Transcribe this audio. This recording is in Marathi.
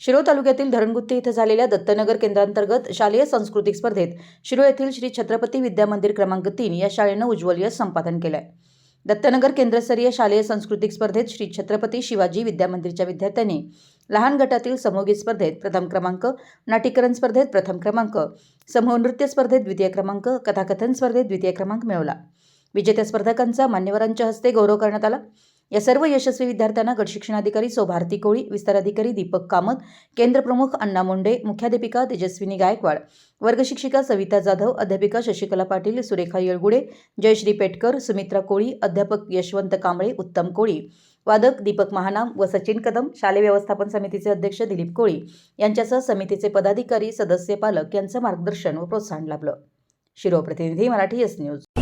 शिरो तालुक्यातील धरणगुत्ती इथं झालेल्या दत्तनगर केंद्रांतर्गत शालेय सांस्कृतिक स्पर्धेत शिरो येथील श्री छत्रपती विद्या मंदिर क्रमांक तीन या शाळेनं उज्ज्वल यश संपादन केलंय. दत्तनगर केंद्रस्तरीय शालेय सांस्कृतिक स्पर्धेत श्री छत्रपती शिवाजी विद्यामंदिरच्या विद्यार्थ्यांनी लहान गटातील समूहगीत स्पर्धेत प्रथम क्रमांक नाटीकरण स्पर्धेत प्रथम क्रमांक समूह नृत्य स्पर्धेत द्वितीय क्रमांक कथाकथन स्पर्धेत द्वितीय क्रमांक मिळवला. विजेत्या स्पर्धकांचा मान्यवरांच्या हस्ते गौरव करण्यात आला. या सर्व यशस्वी विद्यार्थ्यांना गट शिक्षणाधिकारी सौ भारती कोळी विस्ताराधिकारी दीपक कामत केंद्र प्रमुख अण्णा मुंडे मुख्याध्यापिका तेजस्विनी गायकवाड वर्गशिक्षिका सविता जाधव अध्यापिका शशिकला पाटील सुरेखा येळगुडे जयश्री पेटकर सुमित्रा कोळी अध्यापक यशवंत कांबळे उत्तम कोळी वादक दीपक महानाम व सचिन कदम शालेय व्यवस्थापन समितीचे अध्यक्ष दिलीप कोळी यांच्यासह समितीचे पदाधिकारी सदस्य पालक यांचं मार्गदर्शन व प्रोत्साहन लाभलं. शिरो प्रतिनिधी मराठी एस न्यूज.